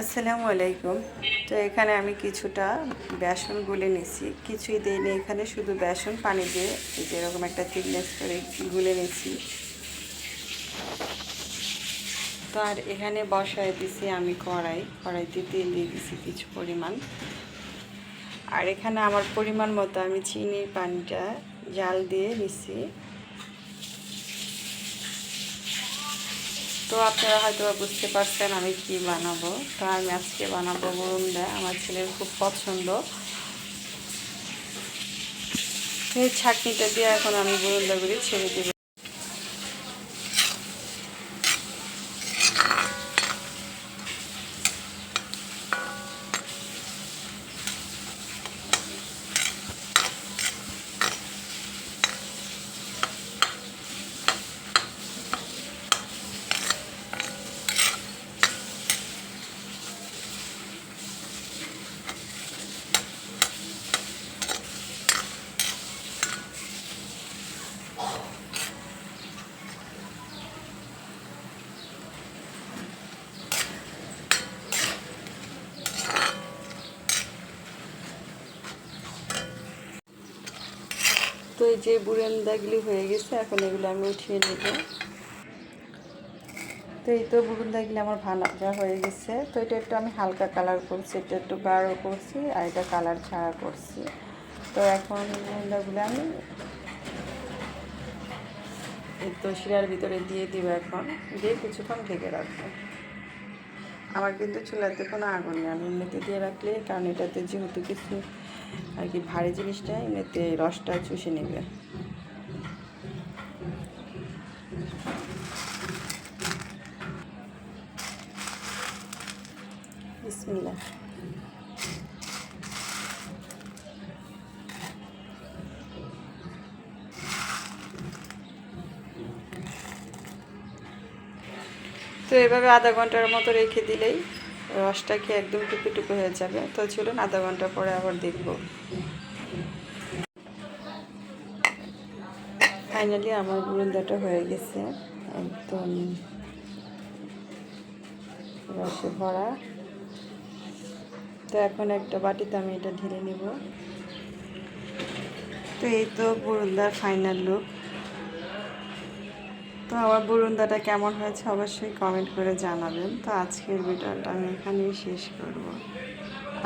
আসসালামু আলাইকুম। তো এখানে আমি কিছুটা বেসন গুলে নিছি কিছুই দিইনি, এখানে শুধু বেসন, পানি দিয়ে এই যে এরকম একটা থিকনেস করে গুলে নিছি তো আর এখানে বসায় দিছি আমি কড়াই। কড়াইতে তেল দিয়ে দিছি কিছু পরিমাণ। আর এখানে আমার পরিমাণ মতো আমি চিনির পানিটা জাল দিয়ে নিছি। তো আপনারা হয়তো বুঝতে পারছেন আমি কি বানাবো। তো আমি আজকে বানাবো বরুণদা আমার ছেলের খুব পছন্দ। এই ছাকনিটা দিয়ে এখন আমি বরুণদাগুলি ছেড়ে দেবো। তো এই যে বুরেন্দাগুলি হয়ে গেছে, এখন এগুলো আমি উঠিয়ে নেব। তো এই তো বুরুন্দাগুলি আমার ভাজা হয়ে গেছে। তো এটা একটু আমি হালকা কালার করছি, এটা একটু গাঢ় করছি, আর এটা কালার ছাড়া করছি। তো এখন বুরুন্দাগুলো আমি তো শিরার ভিতরে দিয়ে দিব এখন, দিয়ে কিছুক্ষণ ঢেকে রাখব। আমার কিন্তু চুলাতে কোনো আগুন নেই, আমি এমনিতে দিয়ে রাখলে কারণ এটাতে যেহেতু কিছু আর কি ভারী জিনিসটা এমনিতে রসটা চুষে নেবে। তো এভাবে আধা ঘণ্টার মতো রেখে দিলেই রসটা কি একদম টুপি টুপি হয়ে যাবে? তো চলুন আধা ঘণ্টা পরে আবার দেখব। ফাইনালি আমার বুরুন্দাটা হয়ে গেছে। একদম রসে ভরা। তো এখন একটা বাটিতে আমি এটা ঢেলে নিব। তো এই তো বুরুন্দার ফাইনাল লুক তো আমার বরুন্দাটা কেমন হয়েছে অবশ্যই কমেন্ট করে জানাবেন। তো আজকের ভিডিওটা আমি এখানেই শেষ করব।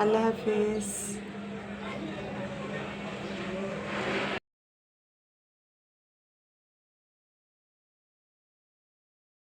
আল্লাহ হাফিজ।